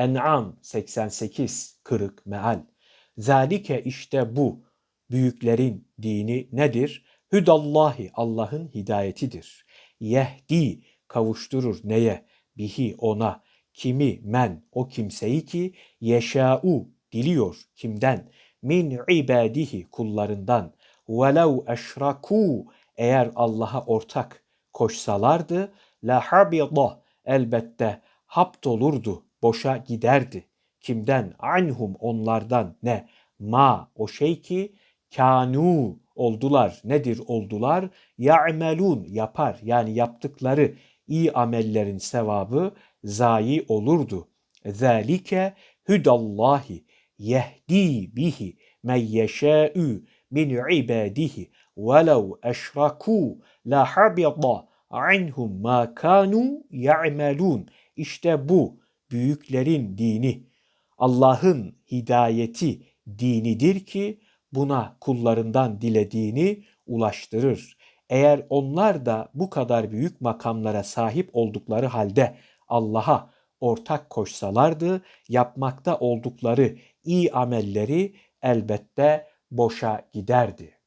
En'am 88 kırık meal. Zalike işte bu büyüklerin dini nedir? Hüdallahi Allah'ın hidayetidir. Yehdi kavuşturur neye? Bihi ona. Kimi men o kimseyi ki yeşâ'u diliyor kimden? Min ibadihi kullarından. Velev eşrakû eğer Allah'a ortak koşsalardı la habida elbette hapt olurdu, boşa giderdi. Kimden? Anhum onlardan ne? Ma o şey ki kanu oldular. Nedir oldular? Ya'melun yapar. Yani yaptıkları iyi amellerin sevabı zayi olurdu. Zalike hudallahi yehdi bihi men yeşâ'ü min ibadihi velev eşrakû la habita anhum ma kanu ya'melun. İşte bu büyüklerin dini. Allah'ın hidayeti dinidir ki buna kullarından dilediğini ulaştırır. Eğer onlar da bu kadar büyük makamlara sahip oldukları halde Allah'a ortak koşsalardı yapmakta oldukları iyi amelleri elbette boşa giderdi.